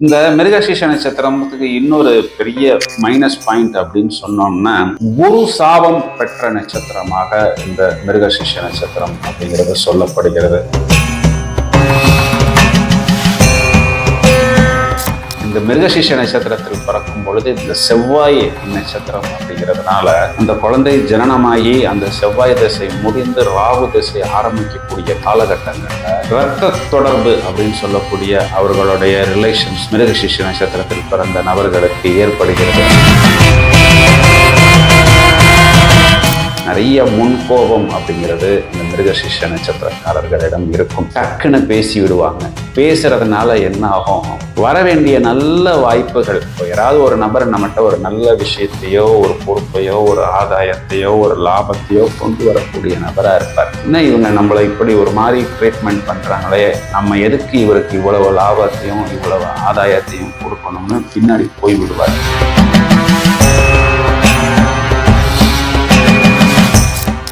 இந்த மிருகசீஷ நட்சத்திரத்துக்கு இன்னொரு பெரிய மைனஸ் பாயிண்ட் அப்படின்னு சொன்னோம்னா குரு சாபம் பெற்ற நட்சத்திரமாக இந்த மிருகசீஷ நட்சத்திரம் அப்படிங்கிறது சொல்லப்படுகிறது. இந்த மிருகசீஷ நட்சத்திரத்தில் பிறக்கும் பொழுது இந்த செவ்வாய் நட்சத்திரம் அப்படிங்கிறதுனால அந்த குழந்தை ஜனனமாகி அந்த செவ்வாய் திசை முடிந்து ராகு திசை ஆரம்பிக்கக்கூடிய காலகட்டங்களில் இரத்த தொடர்பு அப்படின்னு சொல்லக்கூடிய அவர்களுடைய ரிலேஷன்ஸ் மிருகசீஷ நட்சத்திரத்தில் பிறந்த நபர்களுக்கு ஏற்படுகிறது. நிறைய முன்கோபம் அப்படிங்கிறது இந்த மிருகசிஷ நட்சத்திரக்காரர்களிடம் இருக்கும். டக்குன்னு பேசி விடுவாங்க. பேசுறதுனால என்ன ஆகும்? வர வேண்டிய நல்ல வாய்ப்புகள். இப்போ யாராவது ஒரு நபர் நம்மகிட்ட ஒரு நல்ல விஷயத்தையோ ஒரு பொறுப்பையோ ஒரு ஆதாயத்தையோ ஒரு லாபத்தையோ கொண்டு வரக்கூடிய நபராக இருப்பார். என்ன இவங்க நம்மளை இப்படி ஒரு மாதிரி ட்ரீட்மெண்ட் பண்ணுறாங்களே நம்ம எதுக்கு இவருக்கு இவ்வளவு லாபத்தையும் இவ்வளவு ஆதாயத்தையும் கொடுக்கணும்னு பின்னாடி போய் விடுவார்?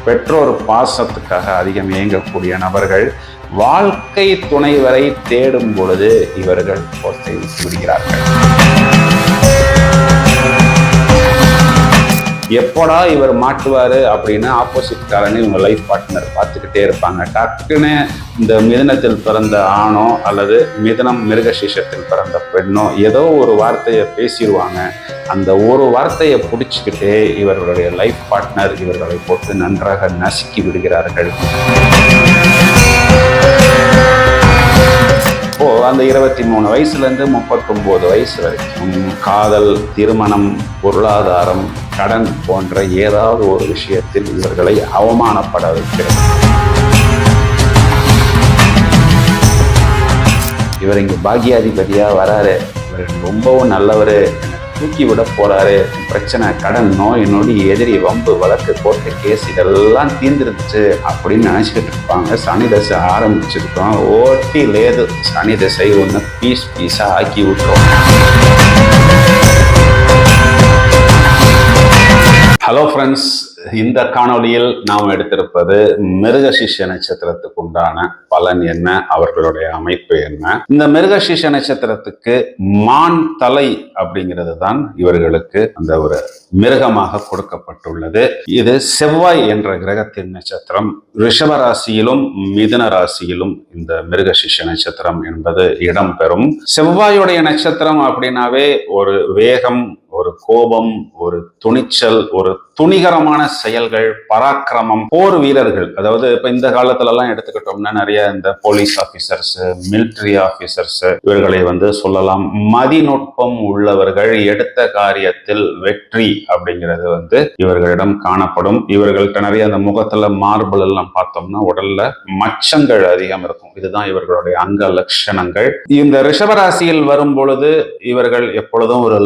பெற்றோர் பாசத்துக்காக அதிகம் இயங்கக்கூடிய நபர்கள் வாழ்க்கை துணைவரை தேடும் பொழுது இவர்கள் கோட்டை விடுகிறார்கள் எப்போடா இவர் மாற்றுவார் அப்படின்னு ஆப்போசிட் காரனே இவங்க லைஃப் பார்ட்னர் பார்த்துக்கிட்டே இருப்பாங்க. டக்குன்னு இந்த மிதனத்தில் பிறந்த ஆணோ அல்லது மிதனம் மிருகசீஷத்தில் பிறந்த பெண்ணோ ஏதோ ஒரு வார்த்தையை பேசிடுவாங்க. அந்த ஒரு வார்த்தையை பிடிச்சிக்கிட்டே இவர்களுடைய லைஃப் பார்ட்னர் இவர்களை போட்டு நன்றாக நசுக்கி விடுகிறார்கள். இப்போ அந்த இருபத்தி மூணு வயசுலேருந்து முப்பத்தொம்போது வயசு வரைக்கும் காதல் திருமணம் பொருளாதாரம் கடன் போன்ற ஏதாவது ஒரு விஷயத்தில் இவர்களை அவமானப்பட வைக்கிறது. இவர் இங்கே பாக்கியாதிபதியாக வராரு. இவர் ரொம்பவும் நல்லவர். தூக்கி விட போறாரு. பிரச்சனை கடன் நோய் நொடி எதிரி வம்பு வழக்கு கோர்ட்டு கேஸ் இதெல்லாம் தீர்ந்துருச்சு அப்படின்னு நினைச்சுக்கிட்டு இருப்பாங்க. சனி தசை ஆரம்பிச்சிருக்கோம். ஓட்டி லேது. சனி தசை ஒன்று பீஸ் பீஸாக ஆக்கி விட்டுரும். ஹலோ ஃப்ரெண்ட்ஸ் இந்த காணொளியில் நாம் எடுத்திருப்பது மிருகசிஷ நட்சத்திரத்துக்கு உண்டான பலன் என்ன? அவர்களுடைய அமைப்பு என்ன? இந்த மிருகசிஷ நட்சத்திரத்துக்கு மான் தலை அப்படிங்கிறது தான் இவர்களுக்கு அந்த ஒரு மிருகமாக கொடுக்கப்பட்டுள்ளது. இது செவ்வாய் என்ற கிரகத்தின் நட்சத்திரம். ரிஷப ராசியிலும் மிதுன ராசியிலும் இந்த மிருகசிஷ நட்சத்திரம் என்பது இடம்பெறும் செவ்வாயுடைய நட்சத்திரம் அப்படின்னாவே ஒரு வேகம் ஒரு கோபம் ஒரு துணிச்சல் ஒரு துணிகரமான செயல்கள் பராக்கிரமம் போர் வீரர்கள். அதாவது இப்ப இந்த காலத்துல எல்லாம் எடுத்துக்கிட்டோம்னா நிறைய இந்த போலீஸ் ஆபீசர்ஸ் மிலிட்ரி ஆபீசர்ஸ் இவர்களை வந்து சொல்லலாம். மதிநுட்பம் உள்ளவர்கள் எடுத்த காரியத்தில் வெற்றி அப்படிங்கிறது வந்து இவர்களிடம் காணப்படும். இவர்கள்ட்ட நிறைய அந்த முகத்துல மார்பிள் எல்லாம் பார்த்தோம்னா உடல்ல மச்சங்கள் அதிகம் இருக்கும். இதுதான் இவர்களுடைய அங்க லட்சணங்கள். இந்த ரிஷபராசியில் வரும் பொழுது இவர்கள் எப்பொழுதும் ஒரு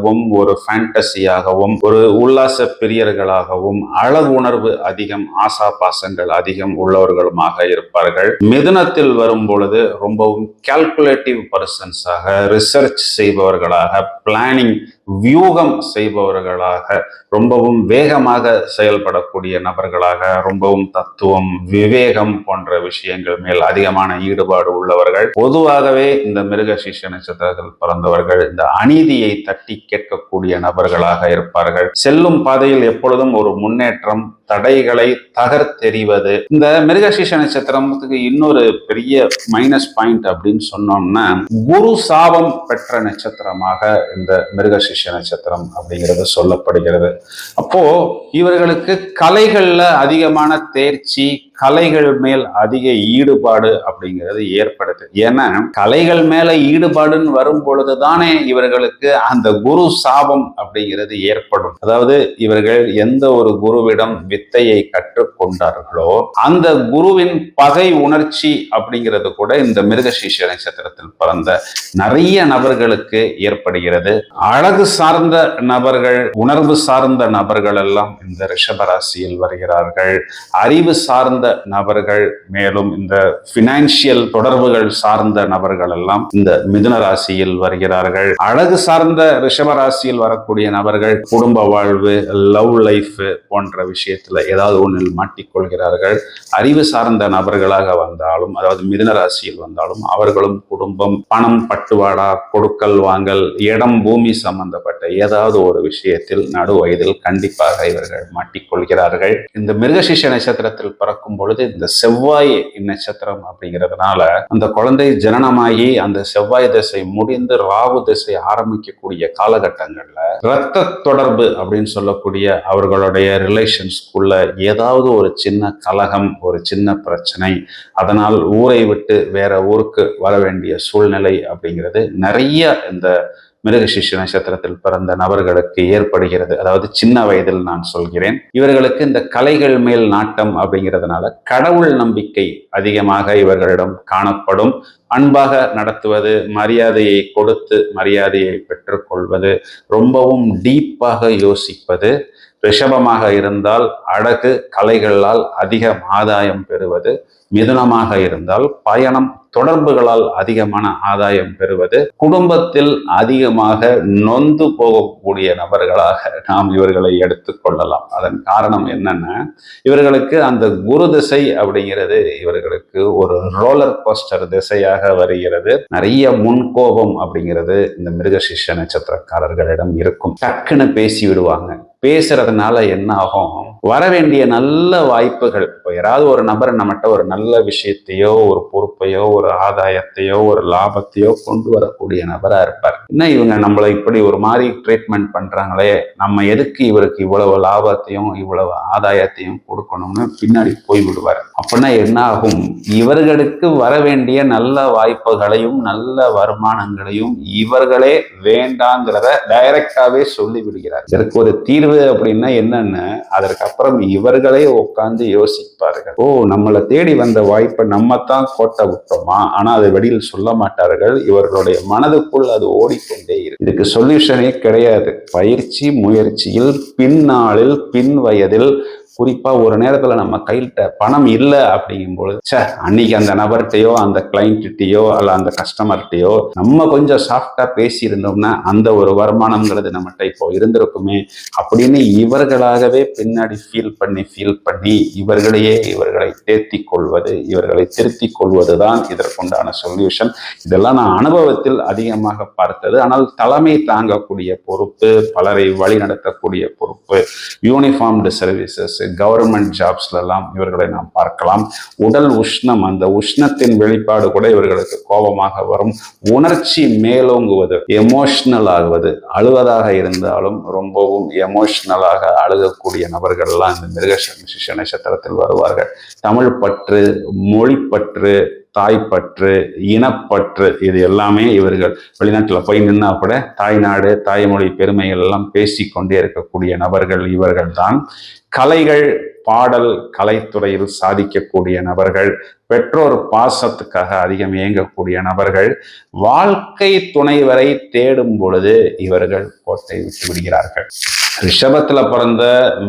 பிரியர்களாகவும் ஒரு ஃபேண்டசியாகவும் ஒரு உல்லாச பிரியர்களாகவும் அழகு உணர்வு அதிகம் ஆசா பாசங்கள் அதிகம் உள்ளவர்களுமாக இருப்பார்கள். மிதுனத்தில் வரும் பொழுது ரொம்பவும் கால்குலேட்டிவ் பர்சன்ஸாக ரிசர்ச் செய்பவர்களாக பிளானிங் வியூகம் செய்பவர்களாக ரொம்பவும் வேகமாக செயல்படக்கூடிய நபர்களாக ரொம்பவும் தத்துவம் விவேகம் போன்ற விஷயங்கள் மேல் அதிகமான ஈடுபாடு உள்ளவர்கள். பொதுவாகவே இந்த மிருகசீஷ நட்சத்திரத்தில் பிறந்தவர்கள் இந்த அநீதியை தட்டி கேட்கக்கூடிய நபர்களாக இருப்பார்கள். செல்லும் பாதையில் எப்பொழுதும் ஒரு முன்னேற்றம் தடைகளை தகர்த்தெறிவது. இந்த மிருகசீஷ நட்சத்திரத்துக்கு இன்னொரு பெரிய மைனஸ் பாயிண்ட் அப்படின்னு சொன்னோம்னா குரு சாபம் பெற்ற நட்சத்திரமாக இந்த மிருகசீஷ நட்சத்திரம் அப்படிங்கிறது சொல்லப்படுகிறது. அப்போ இவர்களுக்கு கலைகள்ல அதிகமான தேர்ச்சி கலைகள் மேல் அதிக ஈடுபாடு அப்படிங்கிறது ஏற்படுது. ஏன்னா கலைகள் மேல ஈடுபாடுன்னு வரும் பொழுதுதானே இவர்களுக்கு அந்த குரு சாபம் அப்படிங்கிறது ஏற்படும். அதாவது இவர்கள் எந்த ஒரு குருவிடம் வித்தையை கற்றுக்கொண்டார்களோ அந்த குருவின் பகை உணர்ச்சி அப்படிங்கிறது கூட இந்த மிருகசீஷ நட்சத்திரத்தில் பிறந்த நிறைய நபர்களுக்கு ஏற்படுகிறது. அழகு சார்ந்த நபர்கள் உணர்வு சார்ந்த நபர்கள் எல்லாம் இந்த ரிஷபராசியில் வருகிறார்கள். அறிவு சார்ந்த நபர்கள் மேலும் இந்த பினான்சியல் தொடர்புகள் சார்ந்த நபர்கள் எல்லாம் இந்த மிதுன ராசியில் வருகிறார்கள். அழகு சார்ந்த ரிஷப ராசியில் வரக்கூடிய நபர்கள் குடும்ப வாழ்வு லவ் லைஃப் போன்ற விஷயத்துல ஏதாவது ஒன்றில் மாட்டிக்கொள்கிறார்கள். அறிவு சார்ந்த நபர்களாக வந்தாலும் அதாவது மிதுன ராசியில் வந்தாலும் அவர்களும் குடும்பம் பணம் பட்டுவாடா கொடுக்கல் வாங்கல் இடம் பூமி சம்பந்தப்பட்ட ஏதாவது ஒரு விஷயத்தில் நடு வயதில் கண்டிப்பாக இவர்கள் மாட்டிக்கொள்கிறார்கள். இந்த மிருகசிஷ நட்சத்திரத்தில் பிறக்கும் பொழுது இந்த செவ்வாய் நட்சத்திரம் அப்படிங்கிறதுனால அந்த குழந்தை ஜனனமாகி அந்த செவ்வாய் திசை முடிந்து ராகு திசை ஆரம்பிக்கக்கூடிய காலகட்டங்கள்ல இரத்த தொடர்பு அப்படின்னு சொல்லக்கூடிய அவர்களுடைய ரிலேஷன்ஸ்குள்ள ஏதாவது ஒரு சின்ன கலகம் ஒரு சின்ன பிரச்சனை அதனால் ஊரை விட்டு வேற ஊருக்கு வர வேண்டிய சூழ்நிலை அப்படிங்கிறது நிறைய இந்த மிருகசிஷ நட்சத்திரத்தில் பிறந்த நபர்களுக்கு ஏற்படுகிறது. அதாவது சின்ன வயதில் நான் சொல்கிறேன். இவர்களுக்கு இந்த கலைகள் மேல் நாட்டம் அப்படிங்கிறதுனால கடவுள் நம்பிக்கை அதிகமாக இவர்களிடம் காணப்படும். அன்பாக நடத்துவது மரியாதையை கொடுத்து மரியாதையை பெற்றுக்கொள்வது ரொம்பவும் டீப்பாக யோசிப்பது ரிஷபமாக இருந்தால் அழகு கலைகளால் அதிக ஆதாயம் பெறுவது மிதுனமாக இருந்தால் பயணம் தொடர்புகளால் அதிகமான ஆதாயம் பெறுவது குடும்பத்தில் அதிகமாக நொந்து போகக்கூடிய நபர்களாக நாம் இவர்களை எடுத்துக்கொள்ளலாம் அதன் காரணம் என்னன்னா இவர்களுக்கு அந்த குரு திசை அப்படிங்கிறது இவர்களுக்கு ஒரு ரோலர் கோஸ்டர் திசையாக வருகிறது. நிறைய முன்கோபம் அப்படிங்கிறது இந்த மிருகசிஷ நட்சத்திரக்காரர்களிடம் இருக்கும். டக்குன்னு பேசி விடுவாங்க. பேசுறதுனால என்ன ஆகும்? வர வேண்டிய நல்ல வாய்ப்புகள் இப்போ யாராவது ஒரு நபர் நம்மகிட்ட ஒரு நல்ல விஷயத்தையோ ஒரு பொறுப்பையோ ஒரு ஆதாயத்தையோ ஒரு லாபத்தையோ கொண்டு வரக்கூடிய நபராக இருப்பார். என்ன இவங்க நம்மளை இப்படி ஒரு மாதிரி ட்ரீட்மெண்ட் பண்ணுறாங்களே நம்ம எதுக்கு இவருக்கு இவ்வளவு லாபத்தையும் இவ்வளவு ஆதாயத்தையும் கொடுக்கணும்னு பின்னாடி போய் விடுவார். அப்படின்னா என்ன ஆகும்? இவர்களுக்கு வர வேண்டிய நல்ல வாய்ப்புகளையும் நல்ல வருமானங்களையும் இவர்களே வேண்டாங்கிறத டைரக்டாவே சொல்லி விடுகிறார் இதற்கு ஒரு தீர்வு அப்படின்னா என்னன்னு அதற்கப்புறம் இவர்களே உட்கார்ந்து யோசிப்பார்கள். ஓ நம்மளை தேடி வந்த வாய்ப்பை நம்ம தான் கோட்டை விட்டோமா? ஆனா அதை வெளியில் சொல்ல மாட்டார்கள். இவர்களுடைய மனதுக்குள் அது ஓடிக்கொண்டே இருக்கு இதுக்கு சொல்யூஷனே கிடையாது. பயிற்சி முயற்சியில் பின்னாளில் பின் வயதில் குறிப்பா ஒரு நேரத்துல நம்ம கையிட்ட பணம் இல்லை அப்படிங்கும்பொழுது சே அன்னைக்கு அந்த நபர்கிட்டயோ அந்த கிளைண்ட்டையோ அல்ல அந்த கஸ்டமர்கிட்டயோ நம்ம கொஞ்சம் சாஃப்டா பேசியிருந்தோம்னா அந்த ஒரு வருமானம்ங்கிறது நம்மகிட்ட இப்போ இருந்திருக்குமே அப்படின்னு இவர்களாகவே பின்னாடி ஃபீல் பண்ணி ஃபீல் பண்ணி இவர்களையே இவர்களை தேர்த்தி கொள்வது இவர்களை திருத்தி கொள்வது தான் இதற்குண்டான சொல்யூஷன் இதெல்லாம் நான் அனுபவத்தில் அதிகமாக பார்த்தது. ஆனால் தலைமை தாங்கக்கூடிய பொறுப்பு பலரை வழி நடத்தக்கூடிய பொறுப்பு யூனிஃபார்ம்டு சர்வீசஸ் கவர்மெண்ட் ஜாப்ஸ்லாம் இவர்களை நாம் பார்க்கலாம். உடல் உஷ்ணம் அந்த உஷ்ணத்தின் வெளிப்பாடு கூட இவர்களுக்கு கோபமாக வரும். உணர்ச்சி மேலோங்குவது எமோஷ்னல் ஆகுவது அழுவதாக இருந்தாலும் ரொம்பவும் எமோஷ்னலாக அழுகக்கூடிய நபர்கள்லாம் இந்த மிருகசிஷ நட்சத்திரத்தில் வருவார்கள். தமிழ் பற்று மொழிப்பற்று தாய்ப்பற்று இனப்பற்று இது எல்லாமே இவர்கள் வெளிநாட்டில் போய் நின்னா கூட தாய்நாடு தாய்மொழி பெருமைகள் எல்லாம் பேசிக்கொண்டே இருக்கக்கூடிய நபர்கள் இவர்கள் தான். கலைகள் பாடல் கலைத்துறையில் சாதிக்கக்கூடிய நபர்கள் பெற்றோர் பாசத்துக்காக அதிகம் இயங்கக்கூடிய நபர்கள் வாழ்க்கை துணைவரை தேடும் பொழுது இவர்கள் கோட்டை விட்டு விடுகிறார்கள். ரிஷபத்துல பிறந்த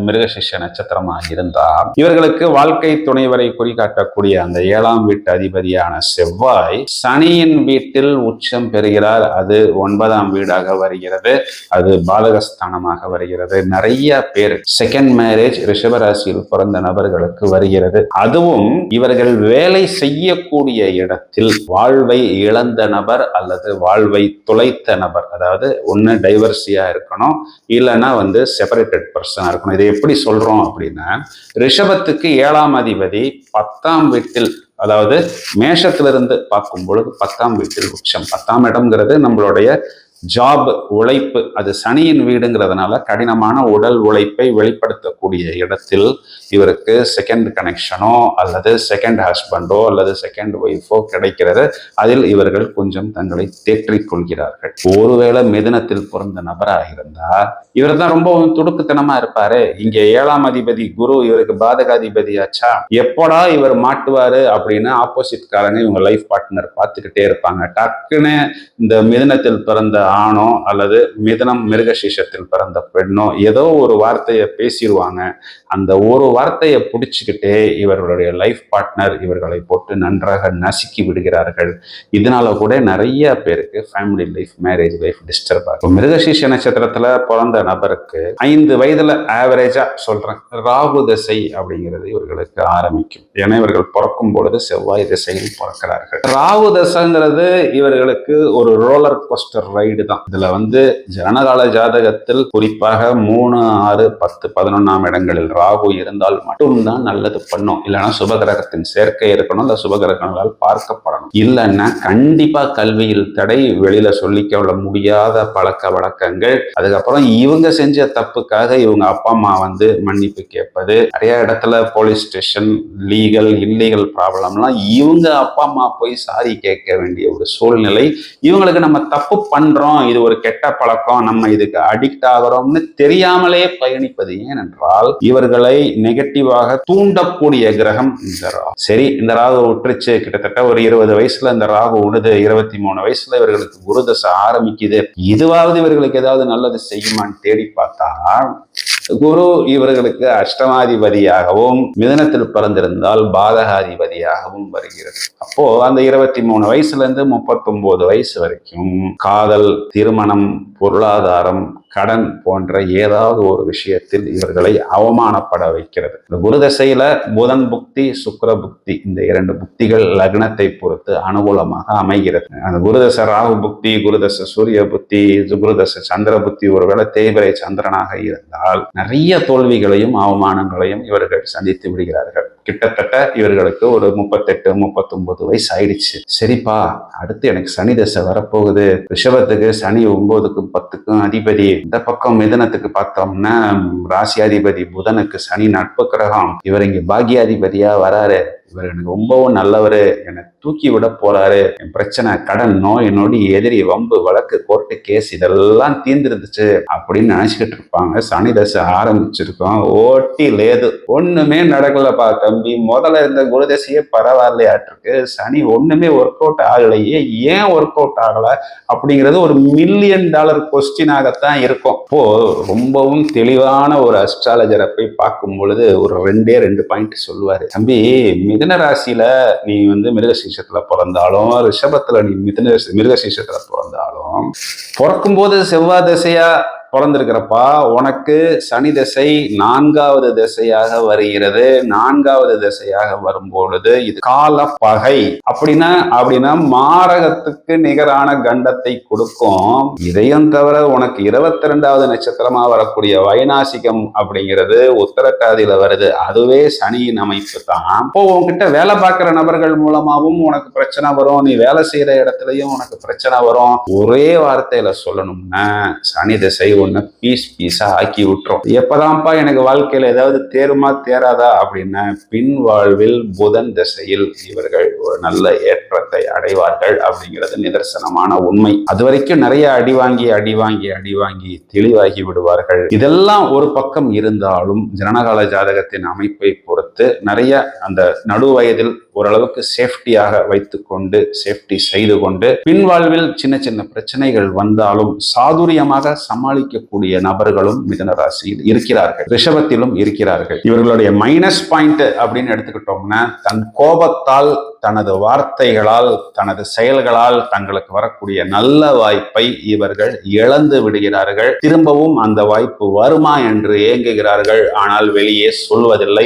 மிருகசிஷ நட்சத்திரமா இருந்தா இவர்களுக்கு வாழ்க்கை துணைவரை குறிகாட்டக்கூடிய அந்த ஏழாம் வீட்டு அதிபதியான செவ்வாய் சனியின் வீட்டில் உச்சம் பெறுகிறார். அது ஒன்பதாம் வீடாக வருகிறது. அது பாலகஸ்தானமாக வருகிறது. நிறைய பேர் செகண்ட் மேரேஜ் ரிஷபராசியில் பிறந்த நபர்களுக்கு வருகிறது. அதுவும் இவர்கள் வேலை செய்யக்கூடிய இடத்தில் வாழ்வை இழந்த நபர் அல்லது வாழ்வை துளைத்த நபர் அதாவது ஒன்னு டைவர்சியா இருக்கணும் இல்லைன்னா வந்து செப்பரேட்டட் பர்சனாக இருக்கணும். இதை எப்படி சொல்றோம் அப்படின்னா ரிஷபத்துக்கு ஏழாம் அதிபதி பத்தாம் வீட்டில் அதாவது மேஷத்திலிருந்து பார்க்கும் பொழுது பத்தாம் வீட்டில் உச்சம். பத்தாம் இடம்ங்கிறது நம்மளுடைய ஜாப் உழைப்பு அது சனியின் வீடுங்கிறதுனால கடினமான உடல் உழைப்பை வெளிப்படுத்தக்கூடிய இடத்தில் இவருக்கு செகண்ட் கனெக்ஷனோ அல்லது செகண்ட் ஹஸ்பண்டோ அல்லது செகண்ட் ஒய்ஃபோ கிடைக்கிறது. அதில் இவர்கள் கொஞ்சம் தங்களை தேற்றிக் கொள்கிறார்கள் ஒருவேளை மிதனத்தில் பிறந்த நபராக இருந்தா இவர் தான் ரொம்பவும் துடுக்குத்தனமா இருப்பாரு. இங்க ஏழாம் அதிபதி குரு இவருக்கு பாதகாதிபதியாச்சா எப்படா இவர் மாட்டுவாரு அப்படின்னு ஆப்போசிட் காரங்க இவங்க லைஃப் பார்ட்னர் பார்த்துக்கிட்டே இருப்பாங்க. டக்குன்னு இந்த மிதனத்தில் பிறந்த ஆணோ அல்லது மிதனம் மிருகசீஷத்தில் பிறந்த பெண்ணோ ஏதோ ஒரு வார்த்தையை பேசிடுவாங்க. அந்த ஒரு வார்த்தையை பிடிச்சிக்கிட்டே இவர்களுடைய லைஃப் பார்ட்னர் இவர்களை போட்டு நன்றாக நசுக்கி விடுகிறார்கள். இதனால கூட நிறைய பேருக்கு family life marriage life disturb ஆகும். மிருகசீஷ நட்சத்திரத்துல பிறந்த நபருக்கு ஐந்து வயதுல ஆவரேஜா சொல்றேன் ராகு திசை அப்படிங்கிறது இவர்களுக்கு ஆரம்பிக்கும். ஏன்னா இவர்கள் பிறக்கும் பொழுது செவ்வாய் திசையில் பிறக்கிறார்கள். ராகு தசைங்கிறது இவர்களுக்கு ஒரு ரோலர் கோஸ்டர் ரைடு தான். இதுல வந்து ஜனகால ஜாதகத்தில் குறிப்பாக மூணு ஆறு பத்து பதினொன்னாம் இடங்களில் ராகு இருந்தால் மட்டும்தான் நல்லது பண்ணும். இல்லைன்னா சுபகிரகத்தின் சேர்க்கை இருக்கணும். இல்ல சுபகிரகங்களால் பார்க்கப்படணும். இல்லைன்னா கண்டிப்பா கல்வியில் தடை வெளியில சொல்லிக்க முடியாத பழக்க வழக்கங்கள். அதுக்கப்புறம் இவங்க செஞ்ச தப்புக்காக இவங்க அப்பா அம்மா வந்து மன்னிப்பு கேட்பது நிறைய இடத்துல போலீஸ் ஸ்டேஷன் லீகல் இல்லீகல் ப்ராப்ளம்லாம் இவங்க அப்பா அம்மா போய் சாரி கேட்க வேண்டிய ஒரு சூழ்நிலை. இவங்களுக்கு நம்ம தப்பு பண்றோம் இது ஒரு கெட்ட பழக்கம் நம்ம இதுக்கு அடிக்ட் ஆகிறோம்னு தெரியாமலே பயணிப்பது ஏனென்றால் இவர்களை நெகட்டிவாக தூண்டக்கூடிய கிரகம் இந்த ராகு. சரி இந்த ராகு விட்டுருச்சு கிட்டத்தட்ட ஒரு இருபது வயசுல இந்த ராகு உழுது இருபத்தி மூணு வயசுல இவர்களுக்கு குரு தசை ஆரம்பிக்குது. இதுவாவது இவர்களுக்கு ஏதாவது நல்லது செய்யுமான்னு தேடி பார்த்தா குரு இவர்களுக்கு அஷ்டமாதிபதியாகவும் மிதனத்தில் பிறந்திருந்தால் பாதகாதிபதியாகவும் வருகிறது. அப்போ அந்த இருபத்தி மூணு வயசுல இருந்து முப்பத்தொன்பது வயசு வரைக்கும் காதல் திருமணம் பொருளாதாரம் கடன் போன்ற ஏதாவது ஒரு விஷயத்தில் இவர்களை அவமானப்பட வைக்கிறது. இந்த குரு தசையில புதன் புக்தி சுக்கர புக்தி இந்த இரண்டு புக்திகள் லக்னத்தை பொறுத்து அனுகூலமாக அமைகிறது. அந்த குருதச ராகு புக்தி குருதச சூரிய புத்தி குருதச சந்திர புத்தி ஒருவேளை தேய்பிரை சந்திரனாக இருந்தால் நிறைய தோல்விகளையும் அவமானங்களையும் இவர்கள் சந்தித்து விடுகிறார்கள். கிட்டத்தட்ட இவர்களுக்கு ஒரு முப்பத்தெட்டு முப்பத்தொன்பது வயசு ஆயிடுச்சு சரிப்பா அடுத்து எனக்கு சனி தசை வரப்போகுது. ரிஷபத்துக்கு சனி ஒன்பதுக்கும் பத்துக்கும் அதிபதி. இந்த பக்கம் மிதனத்துக்கு பார்த்தோம்னா ராசியாதிபதி புதனுக்கு சனி நட்பு கிரகம். இவர் இங்க பாக்கியாதிபதியா வராரு. இவர் எனக்கு ரொம்பவும் நல்லவர். என்னை தூக்கி விட போறாரு. என் பிரச்சனை கடன் நோய் நொடி எதிரி வம்பு வழக்கு கோர்ட்டு கேஸ் இதெல்லாம் தீர்ந்துருந்துச்சு அப்படின்னு நினைச்சுக்கிட்டு இருப்பாங்க. சனி தசை ஆரம்பிச்சிருக்கோம். ஓட்டி லேது. ஒண்ணுமே நடக்கலப்பா தம்பி. முதல்ல இருந்த குருதசையே பரவாயில்லையாட்டிருக்கு. சனி ஒண்ணுமே ஒர்க் அவுட் ஆகலையே. ஏன் ஒர்க் அவுட் ஆகல? அப்படிங்கிறது ஒரு மில்லியன் டாலர் கொஸ்டினாகத்தான் இருக்கும். இப்போ ரொம்பவும் தெளிவான ஒரு அஸ்ட்ராலஜரை போய் பார்க்கும் பொழுது ஒரு ரெண்டே ரெண்டு பாயிண்ட் சொல்லுவாரு. தம்பி மிதன ராசியில நீ வந்து மிருகசீஷத்துல பிறந்தாலும் ரிஷபத்துல நீ மிதன மிருகசீஷத்துல பிறந்தாலும் பிறக்கும்போது செவ்வாய் திசையா பிறந்திருக்கிறப்பா உனக்கு சனி திசை நான்காவது திசையாக வருகிறது. நான்காவது திசையாக வரும் பொழுது இது கால பகை அப்படின்னா அப்படின்னா மாரகத்துக்கு நிகரான கண்டத்தை கொடுக்கும். இதையும் தவிர உனக்கு இருபத்தி ரெண்டாவது நட்சத்திரமா வரக்கூடிய வைநாசிகம் அப்படிங்கிறது உத்தரட்டாதியில வருது. அதுவே சனியின் அமைப்பு தான். இப்போ உங்ககிட்ட வேலை பார்க்கிற நபர்கள் மூலமாகவும் உனக்கு பிரச்சனை வரும். நீ வேலை செய்யற இடத்துலயும் உனக்கு பிரச்சனை வரும். ஒரே வார்த்தையில சொல்லணும்னா சனி திசை ஒன்று பீஸ் பீஸா ஆக்கி விட்டுரும். எப்போதான்ப்பா எனக்கு வாழ்க்கையில் ஏதாவது தேருமா தேராதா அப்படின்னா பின் வாழ்வில் புதன் திசையில் இவர்கள் ஒரு நல்ல ஏற்றத்தை அடைவார்கள் அப்படிங்கிறது நிதர்சனமான உண்மை. அது வரைக்கும் நிறைய அடி வாங்கி அடி வாங்கி அடி வாங்கி தெளிவாகி விடுவார்கள். இதெல்லாம் ஒரு பக்கம் இருந்தாலும் ஜனகால ஜாதகத்தின் அமைப்பை பொறுத்து நிறைய அந்த நடு வயதில் ஓரளவுக்கு சேஃப்டியாக வைத்துக்கொண்டு சேஃப்டி செய்து கொண்டு பின்வாழ்வில் சின்ன சின்ன பிரச்சனைகள் வந்தாலும் சாதுரியமாக சமாளிக்கக்கூடிய நபர்களும் மிதன ராசியில் இருக்கிறார்கள். ரிஷபத்திலும் இருக்கிறார்கள். இவர்களுடைய மைனஸ் பாயிண்ட் அப்படின்னு எடுத்துக்கிட்டோம்னா தன் கோபத்தால் தனது வார்த்தைகளால் தனது செயல்களால் தங்களுக்கு வரக்கூடிய நல்ல வாய்ப்பை இவர்கள் இழந்து விடுகிறார்கள். திரும்பவும் அந்த வாய்ப்பு வருமா என்று ஏங்குகிறார்கள். ஆனால் வெளியே சொல்வதில்லை.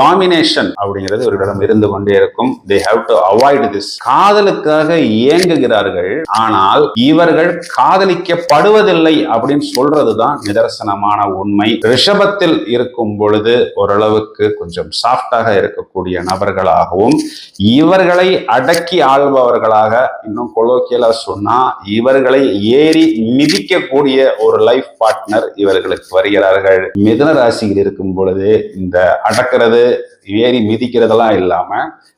டாமினேஷன் அப்படிங்கிறது இவர்களிடம் இருந்து கொண்டே இருக்கும். They have to avoid this காதலுக்காக இயங்குகிறார்கள். ஆனால் இவர்கள் காதலிக்கப்படுவதில்லை அப்படின்னு சொல்றதுதான் நிதர்சனமான உண்மை. ரிஷபத்தில் இருக்கும் பொழுது ஓரளவுக்கு கொஞ்சம் சாஃப்டாக இருக்கக்கூடிய நபர்களாகவும் இவர்களை அடக்கி ஆள்பவர்களாக இன்னும் கொலோக்கியலா சொன்னா இவர்களை ஏறி மிதிக்கக்கூடிய ஒரு லைஃப் பார்ட்னர் இவர்களுக்கு வருகிறார்கள். மிதன ராசியில் இருக்கும் பொழுது இந்த அடக்கிறது ஏறி மிதிக்கிறதெல்லாம் இல்லாம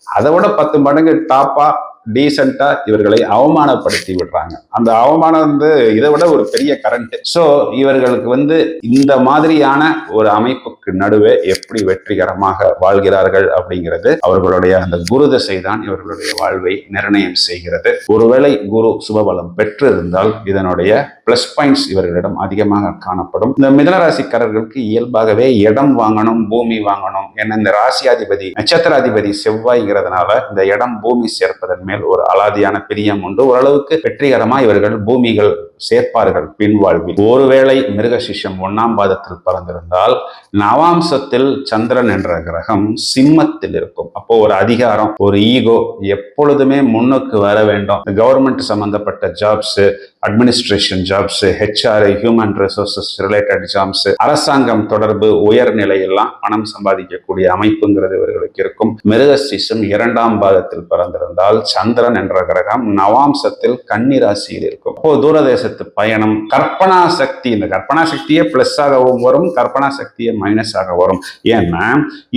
அதை விட பத்து மடங்கு டாப்பா டீசெண்டா இவர்களை அவமானப்படுத்தி விடுறாங்க. அந்த அவமானம் வந்து இதை விட ஒரு பெரிய கரண்ட் சோ இவர்களுக்கு வந்து இந்த மாதிரியான ஒரு அமைப்புக்கு நடுவே எப்படி வெற்றிகரமாக வாழ்கிறார்கள் அப்படிங்கிறது அவர்களுடைய அந்த குரு தசை தான் இவர்களுடைய வாழ்வை நிர்ணயம் செய்கிறது. ஒருவேளை குரு சுபபலம் பெற்றிருந்தால் இதனுடைய பிளஸ் பாயிண்ட்ஸ் இவர்களிடம் அதிகமாக காணப்படும். இந்த மிதனராசிக்காரர்களுக்கு இயல்பாகவே இடம் வாங்கணும் பூமி வாங்கணும். ஏன்னா இந்த ராசியாதிபதி நட்சத்திராதிபதி செவ்வாய்ங்கிறதுனால இந்த இடம் பூமி சேர்ப்பதன் மேல் மேல் ஒரு அலாதியான பிரியம் உண்டு. ஓரளவுக்கு வெற்றிகரமா இவர்கள் பூமிகள் சேர்ப்பார்கள் பின்வாழ்வில். ஒருவேளை மிருக சிஷ்யம் ஒன்னாம் பாதத்தில் பறந்திருந்தால் நவாம்சத்தில் சந்திரன் என்ற கிரகம் சிம்மத்தில் இருக்கும். அப்போ ஒரு அதிகாரம் ஒரு ஈகோ எப்பொழுதுமே முன்னுக்கு வர வேண்டும். கவர்மெண்ட் சம்பந்தப்பட்ட jobs administration jobs HR human resources related jobs அரசாங்கம் தொடர்பு உயர்நிலை எல்லாம் பணம் சம்பாதிக்கக்கூடிய அமைப்புங்கிறது இவர்களுக்கு இருக்கும். மிருக சிஷம் இரண்டாம் பாதத்தில் பிறந்திருந்தால் சந்திரன் என்ற கிரகம் நவாம்சத்தில் கன்னிராசியில் இருக்கும். அப்போ தூரதேசத்து பயணம் கற்பனா சக்தி இந்த கற்பனா சக்தியே பிளஸ் ஆகவும் வரும் கற்பனா சக்தியே மைனஸ் ஆக வரும். ஏன்னா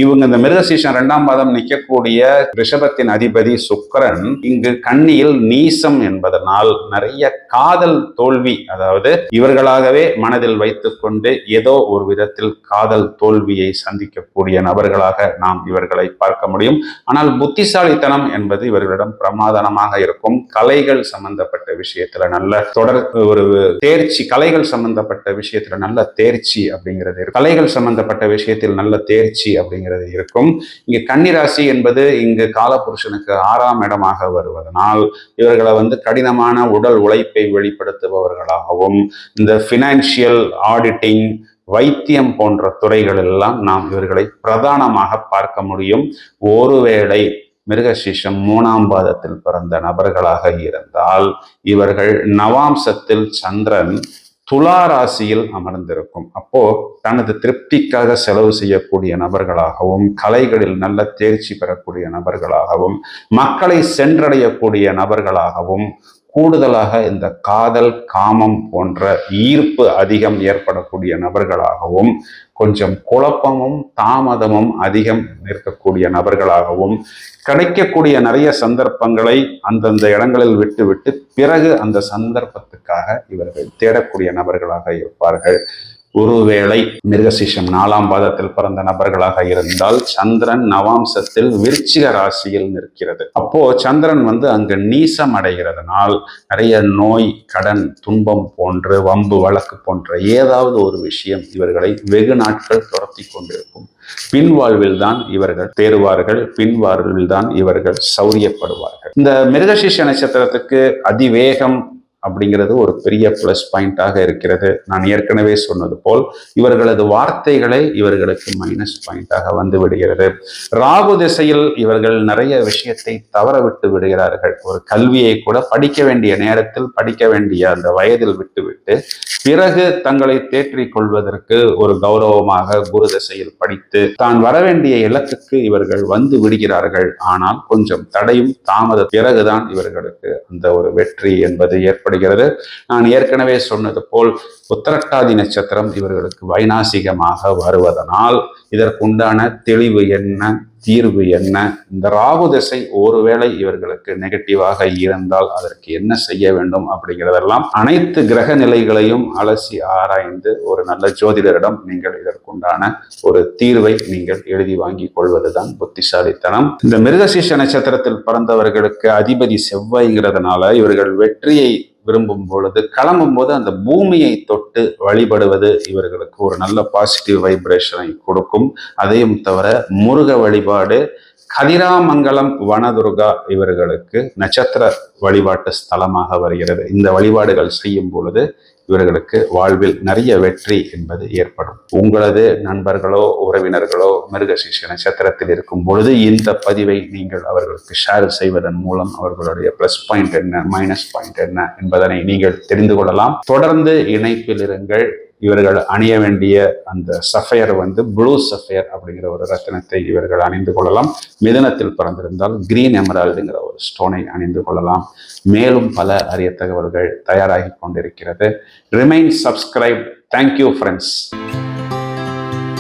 இவங்க இந்த மிருகசீசன் இரண்டாம் பாதம் நிற்கக்கூடிய ரிஷபத்தின் அதிபதி சுக்கரன் இங்கு கண்ணியில் நீசம் என்பதனால் நிறைய காதல் தோல்வி அதாவது இவர்களாகவே மனதில் வைத்துக்கொண்டு ஏதோ ஒரு விதத்தில் காதல் தோல்வியை சந்திக்கக்கூடிய நபர்களாக நாம் இவர்களை பார்க்க முடியும். ஆனால் புத்திசாலித்தனம் என்பது இவர்களிடம் சமாதானமாக இருக்கும். கலைகள் சம்பந்தப்பட்ட விஷயத்துல நல்ல தொடர் ஒரு தேர்ச்சி கலைகள் சம்பந்தப்பட்ட விஷயத்துல நல்ல தேர்ச்சி அப்படிங்கிறது இருக்கும். கலைகள் சம்பந்தப்பட்ட விஷயத்தில் நல்ல தேர்ச்சி அப்படிங்கிறது இருக்கும். இங்க கன்னிராசி என்பது இங்கு காலபுருஷனுக்கு ஆறாம் இடமாக வருவதனால் இவர்களை வந்து கடினமான உடல் உழைப்பை வெளிப்படுத்துபவர்களாகவும் இந்த பினான்சியல் ஆடிட்டிங் வைத்தியம் போன்ற துறைகள் எல்லாம் நாம் இவர்களை பிரதானமாக பார்க்க முடியும். ஒருவேளை மிருகசிஷம் மூணாம் பாதத்தில் பிறந்த நபர்களாக இருந்தால் இவர்கள் நவாம்சத்தில் சந்திரன் துலா ராசியில் அமர்ந்திருக்கும். அப்போ தனது திருப்திக்காக செலவு செய்யக்கூடிய நபர்களாகவும் கலைகளில் நல்ல தேர்ச்சி பெறக்கூடிய நபர்களாகவும் மக்களை சென்றடையக்கூடிய நபர்களாகவும் கூடுதலாக இந்த காதல் காமம் போன்ற ஈர்ப்பு அதிகம் ஏற்படக்கூடிய நபர்களாகவும் கொஞ்சம் குழப்பமும் தாமதமும் அதிகம் இருக்கக்கூடிய நபர்களாகவும் கிடைக்கக்கூடிய நிறைய சந்தர்ப்பங்களை அந்தந்த இடங்களில் விட்டுவிட்டு பிறகு அந்த சந்தர்ப்பத்துக்காக இவர்கள் தேடக்கூடிய நபர்களாக இருப்பார்கள். ஒருவேளை மிருகசிஷம் நாலாம் பாதத்தில் பிறந்த நபர்களாக இருந்தால் சந்திரன் நவாம்சத்தில் விருச்சிக ராசியில் நிற்கிறது. அப்போ சந்திரன் வந்து அங்கு நீசம் அடைகிறதுனால் நிறைய நோய் கடன் துன்பம் போன்று வம்பு வழக்கு போன்ற ஏதாவது ஒரு விஷயம் இவர்களை வெகு நாட்கள் துரத்தி கொண்டிருக்கும். பின்வாழ்வில் தான் இவர்கள் தேர்வார்கள் பின்வாழ்வில் தான் இவர்கள் சௌரியப்படுவார்கள். இந்த மிருகசிஷ நட்சத்திரத்துக்கு அதிவேகம் அப்படிங்கிறது ஒரு பெரிய ப்ளஸ் பாயிண்டாக இருக்கிறது. நான் ஏற்கனவே சொன்னது போல் இவர்களது வார்த்தைகளை இவர்களுக்கு மைனஸ் பாயிண்டாக வந்து விடுகிறது. ராகு திசையில் இவர்கள் நிறைய விஷயத்தை தவற விட்டு விடுகிறார்கள். ஒரு கல்வியை கூட படிக்க வேண்டிய நேரத்தில் படிக்க வேண்டிய அந்த வயதில் விட்டுவிட்டு பிறகு தங்களை தேற்றிக் கொள்வதற்கு ஒரு கௌரவமாக குரு திசையில் படித்து தான் வர வேண்டிய இலக்குக்கு இவர்கள் வந்து விடுகிறார்கள். ஆனால் கொஞ்சம் தடையும் தாமத பிறகுதான் இவர்களுக்கு அந்த ஒரு வெற்றி என்பது ஏற்படும் ஏற்படுகிறது நான் ஏற்கனவே சொன்னது போல் உத்தரட்டாதி நட்சத்திரம் இவர்களுக்கு வைநாசிகமாக வருவதனால் இதற்குண்டான தெளிவு என்ன? தீர்வு என்ன? இந்த ராகு திசை ஒருவேளை இவர்களுக்கு நெகட்டிவாக இருந்தால் அதற்கு என்ன செய்ய வேண்டும் அப்படிங்கிறதெல்லாம் அனைத்து கிரக நிலைகளையும் அலசி ஆராய்ந்து ஒரு நல்ல ஜோதிடரிடம் நீங்கள் இதற்குண்டான ஒரு தீர்வை நீங்கள் எழுதி வாங்கி கொள்வதுதான் புத்திசாலித்தனம். இந்த மிருகசீஷ நட்சத்திரத்தில் பிறந்தவர்களுக்கு அதிபதி செவ்வாய்ங்கிறதுனால இவர்கள் வெற்றியை விரும்பும் பொழுது கிளம்பும் போது அந்த பூமியை தொட்டு வழிபடுவது இவர்களுக்கு ஒரு நல்ல பாசிட்டிவ் வைப்ரேஷனை கொடுக்கும். அதையும் தவிர முருக வழிபாடு. கதிராமங்கலம் வனதுர்கா இவர்களுக்கு நட்சத்திர வழிபாட்டு ஸ்தலமாக வருகிறது. இந்த வழிபாடுகள் செய்யும் பொழுது இவர்களுக்கு வாழ்வில் நிறைய வெற்றி என்பது ஏற்படும். உங்களது நண்பர்களோ உறவினர்களோ மிருகசீஷ நட்சத்திரத்தில் இருக்கும் பொழுது இந்த பதிவை நீங்கள் அவர்களுக்கு ஷேர் செய்வதன் மூலம் அவர்களுடைய பிளஸ் பாயிண்ட் என்ன மைனஸ் பாயிண்ட் என்ன என்பதனை நீங்கள் தெரிந்து கொள்ளலாம். தொடர்ந்து இணைப்பில் இருங்கள். இவர்கள் அணிய வேண்டிய அந்த சஃபயர் வந்து ப்ளூ சஃபயர் அப்படிங்கிற ஒரு ரத்தினத்தை இவர்கள் அணிந்து கொள்ளலாம். மிதனத்தில் பிறந்திருந்தால் கிரீன் எமரால்டுங்கிற ஒரு ஸ்டோனை அணிந்து கொள்ளலாம். மேலும் பல அரிய தகவல்கள் தயாராகி கொண்டிருக்கிறது. Remain subscribe thank you friends